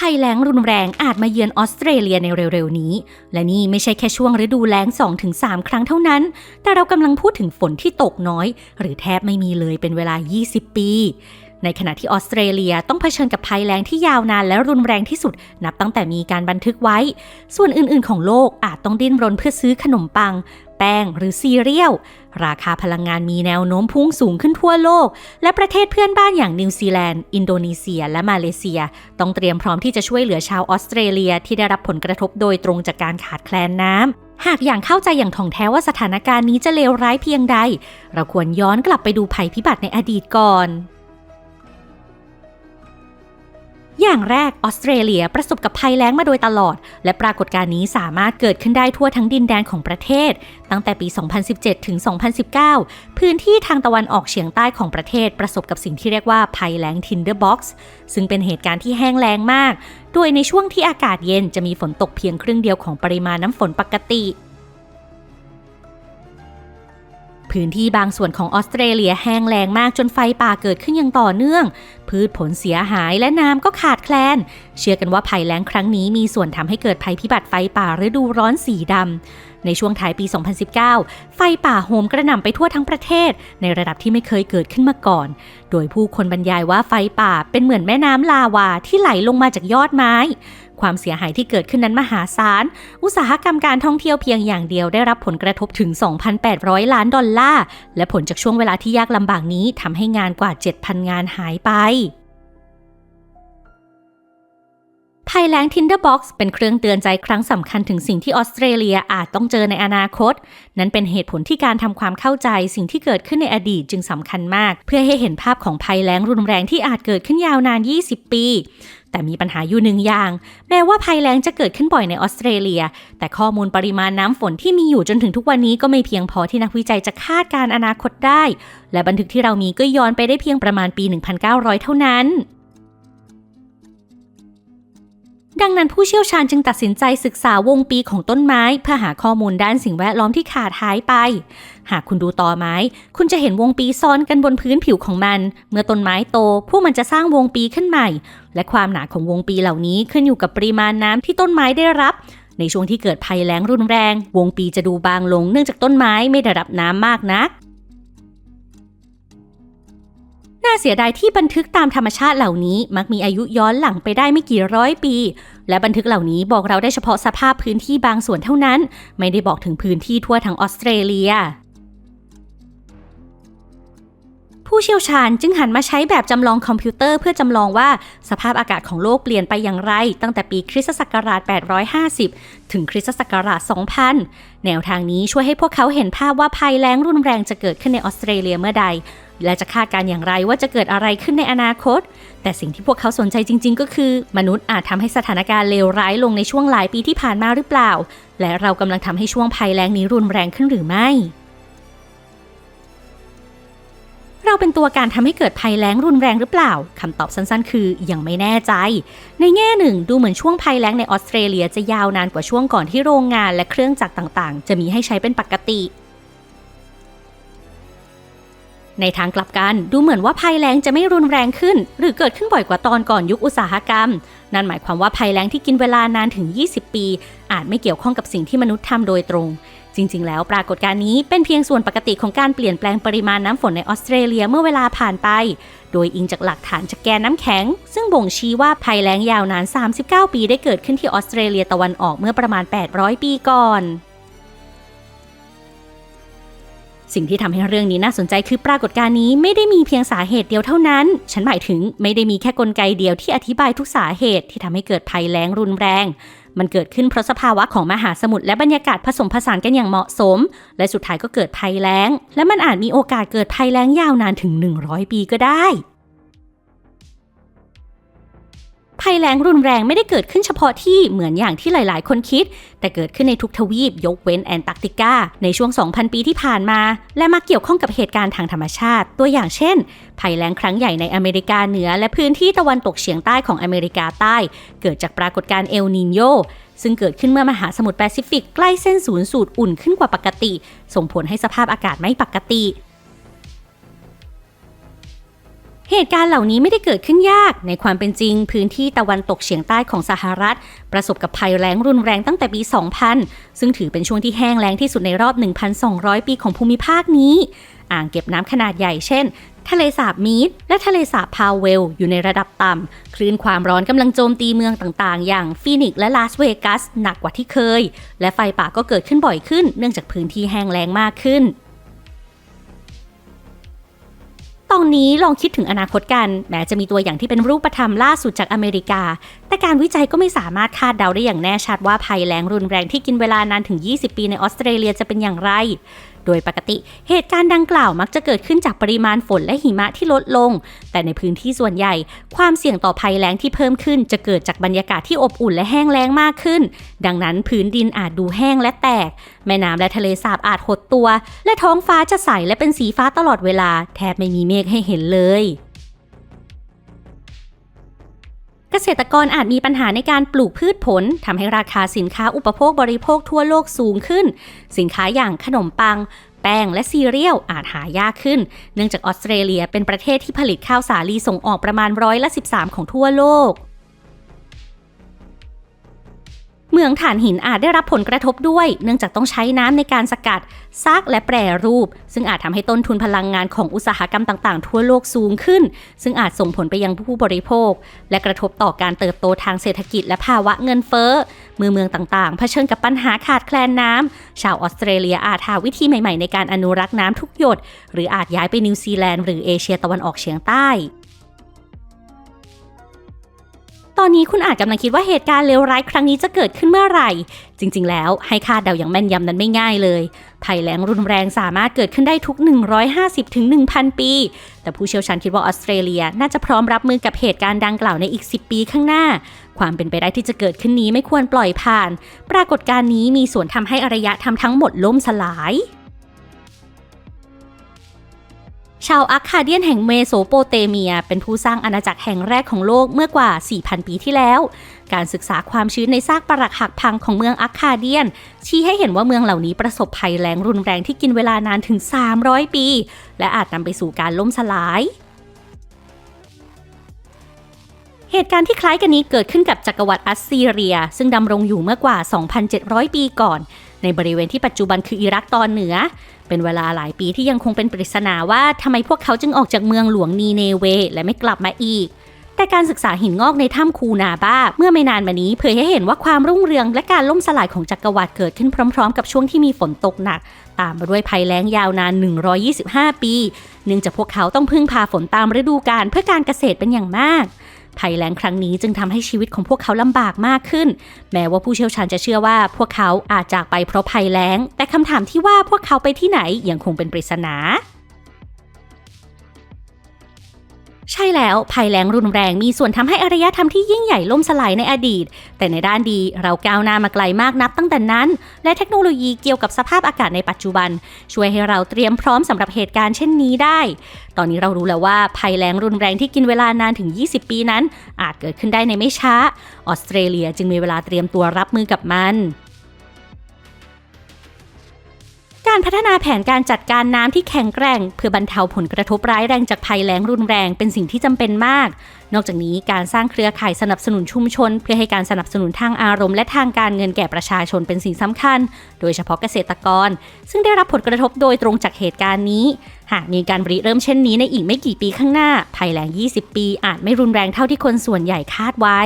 ภัยแล้งรุนแรงอาจมาเยือนออสเตรเลียในเร็วๆนี้ และนี่ไม่ใช่แค่ช่วงฤดูแล้ง 2-3 ครั้งเท่านั้น แต่เรากำลังพูดถึงฝนที่ตกน้อย หรือแทบไม่มีเลยเป็นเวลา 20 ปี ในขณะที่ออสเตรเลียต้องเผชิญกับภัยแล้งที่ยาวนานและรุนแรงที่สุด นับตั้งแต่มีการบันทึกไว้ ส่วนอื่นๆ ของโลกอาจต้องดิ้นรนเพื่อซื้อขนมปัง แป้งหรือซีเรียล ราคาพลังงานมีแนวโน้มพุ่งสูงขึ้นทั่วโลก และประเทศเพื่อนบ้านอย่างนิวซีแลนด์ อินโดนีเซีย และมาเลเซีย ต้องเตรียมพร้อมที่จะช่วยเหลือชาวออสเตรเลียที่ได้รับผลกระทบโดยตรงจากการขาดแคลนน้ำหากอย่างเข้าใจอย่างถ่องแท้ว่าสถานการณ์นี้จะเลวร้ายเพียงใด เราควรย้อนกลับไปดูภัยพิบัติในอดีตก่อน อย่างแรกออสเตรเลียประสบกับภัยแล้งมาโดยตลอด และปรากฏการณ์นี้สามารถเกิดขึ้นได้ทั่วทั้งดินแดนของประเทศ ตั้งแต่ปี 2017 ถึง 2019 พื้นที่ทางตะวันออกเฉียงใต้ของประเทศประสบกับสิ่งที่เรียกว่าภัยแล้ง Tinderbox ซึ่งเป็นเหตุการณ์ที่แห้งแล้งมาก โดยในช่วงที่อากาศเย็นจะมีฝนตกเพียงครึ่งเดียวของปริมาณน้ำฝนปกติ พื้นที่บางส่วนของออสเตรเลียแห้งแล้งมากจนไฟป่าเกิดขึ้นอย่างต่อเนื่อง พืชผลเสียหายและน้ำก็ขาดแคลน เชื่อกันว่าภัยแล้งครั้งนี้มีส่วนทำให้เกิดภัยพิบัติไฟป่าฤดูร้อนสีดำ ในช่วงท้ายปี 2019 ไฟป่าโหมกระหน่ำไปทั่วทั้งประเทศ ในระดับที่ไม่เคยเกิดขึ้นมาก่อน โดยผู้คนบรรยายว่าไฟป่าเป็นเหมือนแม่น้ำลาวาที่ไหลลงมาจากยอดไม้ ความเสียหายที่เกิดขึ้นนั้นมหาศาล อุตสาหกรรมการท่องเที่ยวเพียงอย่างเดียวได้รับผลกระทบถึง 2,800 ล้านดอลลาร์ และผลจากช่วงเวลาที่ยากลำบากนี้ทำให้งานกว่า 7,000 งานหายไป ภัยแล้ง Tinderbox เป็นเครื่องเตือนใจครั้งสำคัญถึงสิ่งที่ออสเตรเลียอาจต้องเจอในอนาคต นั้นเป็นเหตุผลที่การทำความเข้าใจสิ่งที่เกิดขึ้นในอดีตจึงสำคัญมาก เพื่อให้เห็นภาพของภัยแล้งรุนแรงที่อาจเกิดขึ้นยาวนาน 20 ปี แต่มีปัญหาอยู่หนึ่งอย่าง แม้ว่าภัยแล้งจะเกิดขึ้นบ่อยในออสเตรเลีย แต่ข้อมูลปริมาณน้ำฝนที่มีอยู่จนถึงทุกวันนี้ก็ไม่เพียงพอที่นักวิจัยจะคาดการณ์อนาคตได้ และบันทึกที่เรามีก็ย้อนไปได้เพียงประมาณปี 1900 เท่านั้น ดังนั้นผู้เชี่ยวชาญจึงตัดสินใจศึกษาวงปีของต้นไม้ เพื่อหาข้อมูลด้านสิ่งแวดล้อมที่ขาดหายไป หากคุณดูตอไม้ คุณจะเห็นวงปีซ้อนกันบนพื้นผิวของมัน เมื่อต้นไม้โต พวกมันจะสร้างวงปีขึ้นใหม่ และความหนาของวงปีเหล่านี้ขึ้นอยู่กับปริมาณน้ำที่ต้นไม้ได้รับ ในช่วงที่เกิดภัยแล้งรุนแรง วงปีจะดูบางลงเนื่องจากต้นไม้ไม่ได้รับน้ำมากนัก น่าเสียดายที่บันทึกตามธรรมชาติเหล่านี้มักมีอายุย้อนหลังไปได้ไม่กี่ร้อยปี และบันทึกเหล่านี้บอกเราได้เฉพาะสภาพพื้นที่บางส่วนเท่านั้น ไม่ได้บอกถึงพื้นที่ทั่วทั้งออสเตรเลีย ผู้เชี่ยวชาญจึงหันมาใช้แบบจำลองคอมพิวเตอร์เพื่อจำลองว่าสภาพอากาศของโลกเปลี่ยนไปอย่างไร ตั้งแต่ปีคริสตศักราช 850 ถึงคริสตศักราช 2000 แนวทางนี้ช่วยให้พวกเขาเห็นภาพว่าภัยแล้งรุนแรงจะเกิดขึ้นในออสเตรเลียเมื่อใด และจะคาดการ์อย่างไรว่าจะเกิดอะไรขึ้นในอนาคต แต่สิ่งที่พวกเขาสนใจจริง ๆ ก็คือ มนุษย์อาจทำให้สถานการณ์เลวร้ายลงในช่วงหลายปีที่ผ่านมาหรือเปล่า และเรากำลังทำให้ช่วงภัยแล้งนี้รุนแรงขึ้นหรือไม่ เราเป็นตัวการทำให้เกิดภัยแล้งรุนแรงหรือเปล่าคำตอบสั้นๆ คือยังไม่แน่ใจ ในแง่หนึ่งดูเหมือนช่วงภัยแล้งในออสเตรเลียจะยาวนานกว่าช่วงก่อนที่โรงงานและเครื่องจักรต่างๆ จะมีให้ใช้เป็นปกติ ในทางกลับกันดูเหมือนว่าภัยแล้งจะไม่รุนแรงขึ้น หรือเกิดขึ้นบ่อยกว่าตอนก่อนยุคอุตสาหกรรม นั่นหมายความว่าภัยแล้งที่กินเวลานานถึง 20 ปี อาจไม่เกี่ยวข้องกับสิ่งที่มนุษย์ทำโดยตรง จริง ๆ แล้วปรากฏการณ์นี้เป็นเพียงส่วนปกติของการเปลี่ยนแปลงปริมาณน้ำฝนในออสเตรเลียเมื่อเวลาผ่านไป โดยอิงจากหลักฐานจากแกนน้ำแข็ง ซึ่งบ่งชี้ว่าภัยแล้งยาวนาน 39 ปีได้เกิดขึ้นที่ออสเตรเลียตะวันออกเมื่อประมาณ 800 ปีก่อน สิ่งที่ทำให้เรื่องนี้น่าสนใจคือปรากฏการณ์นี้ไม่ได้มีเพียงสาเหตุเดียวเท่านั้น ฉันหมายถึงไม่ได้มีแค่กลไกเดียวที่อธิบายทุกสาเหตุที่ทำให้เกิดภัยแล้งรุนแรง มันเกิดขึ้นเพราะสภาวะของมหาสมุทรและบรรยากาศผสมผสานกันอย่างเหมาะสม และสุดท้ายก็เกิดภัยแล้ง และมันอาจมีโอกาสเกิดภัยแล้งยาวนานถึง 100 ปีก็ได้ ภัยแล้งรุนแรงไม่ได้เกิดขึ้นเฉพาะที่เหมือนอย่างที่หลาย ๆ คนคิด แต่เกิดขึ้นในทุกทวีปยกเว้นแอนตาร์กติกาในช่วง 2,000 ปีที่ผ่านมา และมาเกี่ยวข้องกับเหตุการณ์ทางธรรมชาติ ตัวอย่างเช่น ภัยแล้งครั้งใหญ่ในอเมริกาเหนือ และพื้นที่ตะวันตกเฉียงใต้ของอเมริกาใต้ เกิดจากปรากฏการณ์เอลนินโยซึ่งเกิดขึ้นเมื่อมหาสมุทรแปซิฟิกใกล้เส้นศูนย์สูตรอุ่นขึ้นกว่าปกติ ส่งผลให้สภาพอากาศไม่ปกติ เหตุการณ์เหล่านี้ไม่ได้เกิดขึ้นยาก ในความเป็นจริง พื้นที่ตะวันตกเฉียงใต้ของสหรัฐ ประสบกับภัยแล้งรุนแรงตั้งแต่ปี 2000 ซึ่งถือเป็นช่วงที่แห้งแล้งที่สุดในรอบ 1,200 ปีของภูมิภาคนี้ อ่างเก็บน้ำขนาดใหญ่เช่น ทะเลสาบมีดและทะเลสาบพาวเวล อยู่ในระดับต่ำ คลื่นความร้อนกำลังโจมตีเมืองต่างๆ อย่างฟีนิกซ์และลาสเวกัสหนักกว่าที่เคย และไฟป่าก็เกิดขึ้นบ่อยขึ้น เนื่องจากพื้นที่แห้งแล้งมากขึ้น ตอนนี้ลองคิดถึงอนาคตกัน แม้จะมีตัวอย่างที่เป็นรูปธรรมล่าสุดจากอเมริกา แต่การวิจัยก็ไม่สามารถคาดเดาได้อย่างแน่ชัดว่าภัยแล้งรุนแรงที่กินเวลานานถึง 20 ปีในออสเตรเลียจะเป็นอย่างไร โดยปกติเหตุการณ์ดังกล่าวมักจะเกิดขึ้นจากปริมาณฝนและหิมะที่ลดลง แต่ในพื้นที่ส่วนใหญ่ ความเสี่ยงต่อภัยแล้งที่เพิ่มขึ้น จะเกิดจากบรรยากาศที่อบอุ่นและแห้งแล้งมากขึ้น ดังนั้นพื้นดินอาจดูแห้งและแตก แม่น้ำและทะเลสาบอาจหดตัว และท้องฟ้าจะใสและเป็นสีฟ้าตลอดเวลา แทบไม่มีเมฆให้เห็นเลย เกษตรกรอาจมีปัญหาในการปลูกพืชผลทำให้ราคาสินค้าอุปโภคบริโภคทั่วโลกสูงขึ้น สินค้าอย่างขนมปัง แป้งและซีเรียลอาจหายากขึ้น เนื่องจากออสเตรเลียเป็นประเทศที่ผลิตข้าวสาลีส่งออกประมาณร้อยละ 13 ของทั่วโลก เมืองถ่านหินอาจได้รับผลกระทบด้วย เนื่องจากต้องใช้น้ำในการสกัดซักและแปรรูป ซึ่งอาจทำให้ต้นทุนพลังงานของอุตสาหกรรมต่างๆ ทั่วโลกสูงขึ้น ซึ่งอาจส่งผลไปยังผู้บริโภค และกระทบต่อการเติบโตทางเศรษฐกิจและภาวะเงินเฟ้อเมื่อเมืองต่างๆ เผชิญกับปัญหาขาดแคลนน้ำชาวออสเตรเลียอาจหาวิธีใหม่ๆ ในการอนุรักษ์น้ำทุกหยด หรืออาจย้ายไปนิวซีแลนด์หรือเอเชียตะวันออกเฉียงใต้ ตอนนี้คุณอาจกำลังคิดว่าเหตุการณ์เลวร้ายครั้งนี้จะเกิดขึ้นเมื่อไหร่ จริง ๆ แล้วให้คาดเดาอย่างแม่นยำนั้นไม่ง่ายเลย ภัยแล้งรุนแรงสามารถเกิดขึ้นได้ทุก 150-1,000ปี แต่ผู้เชี่ยวชาญคิดว่าออสเตรเลียน่าจะพร้อมรับมือกับเหตุการณ์ดังกล่าวในอีก 10 ปีข้างหน้า ความเป็นไปได้ที่จะเกิดขึ้นนี้ไม่ควรปล่อยผ่าน ปรากฏการณ์นี้มีส่วนทำให้อารยธรรมทั้งหมดล่มสลาย ชาวอาคาเดียนแห่งเมโสโปเตเมีย เป็นผู้สร้างอาณาจักรแห่งแรกของโลกเมื่อกว่า 4,000 ปีที่แล้ว การศึกษาความชื้นในซากปรักหักพังของเมืองอาคาเดียน ชี้ให้เห็นว่าเมืองเหล่านี้ประสบภัยแล้งรุนแรงที่กินเวลานานถึง 300 ปี และอาจนำไปสู่การล่มสลายเหตุการณ์ที่คล้ายกันนี้เกิดขึ้นกับจักรวรรดิอัสซีเรีย ซึ่งดำรงอยู่เมื่อกว่า 2,700 ปีก่อน ในบริเวณที่ปัจจุบันคืออิรักตอนเหนือ เป็นเวลาหลายปีที่ยังคงเป็นปริศนาว่าทำไมพวกเขาจึงออกจากเมืองหลวงนีเนเว และไม่กลับมาอีก แต่การศึกษาหินงอกในถ้ำคูนาบ้า เมื่อไม่นานมานี้เผยให้เห็นว่าความรุ่งเรืองและการล่มสลายของจักรวรรดิเกิดขึ้นพร้อม ๆ กับช่วงที่มีฝนตกหนัก ตามมาด้วยภัยแล้งยาวนาน 125 ปี เนื่องจากพวกเขาต้องพึ่งพาฝนตามฤดูกาลเพื่อการเกษตรเป็นอย่างมาก ภัยแล้งครั้งนี้จึงทำให้ชีวิตของพวกเขาลำบากมากขึ้น แม้ว่าผู้เชี่ยวชาญจะเชื่อว่าพวกเขาอาจจากไปเพราะภัยแล้ง แต่คำถามที่ว่าพวกเขาไปที่ไหนยังคงเป็นปริศนา ใช่แล้วภัยแล้งรุนแรงมีส่วนทำให้อารยธรรมที่ยิ่งใหญ่ล่มสลายในอดีต แต่ในด้านดีเราก้าวหน้ามาไกลมากนับตั้งแต่นั้น และเทคโนโลยีเกี่ยวกับสภาพอากาศในปัจจุบัน ช่วยให้เราเตรียมพร้อมสำหรับเหตุการณ์เช่นนี้ได้ ตอนนี้เรารู้แล้วว่าภัยแล้งรุนแรงที่กินเวลานานถึง 20 ปีนั้น อาจเกิดขึ้นได้ในไม่ช้า ออสเตรเลียจึงมีเวลาเตรียมตัวรับมือกับมัน การพัฒนาแผนการจัดการน้ำที่แข็งแกร่ง เพื่อบรรเทาผลกระทบร้ายแรงจากภัยแล้งรุนแรงเป็นสิ่งที่จำเป็นมาก นอกจากนี้การสร้างเครือข่ายสนับสนุนชุมชน เพื่อให้การสนับสนุนทางอารมณ์และทางการเงินแก่ประชาชนเป็นสิ่งสำคัญ โดยเฉพาะเกษตรกร ซึ่งได้รับผลกระทบโดยตรงจากเหตุการณ์นี้ หากมีการริเริ่มเช่นนี้ในอีกไม่กี่ปีข้างหน้าภัยแล้ง 20 ปี อาจไม่รุนแรงเท่าที่คนส่วนใหญ่คาดไว้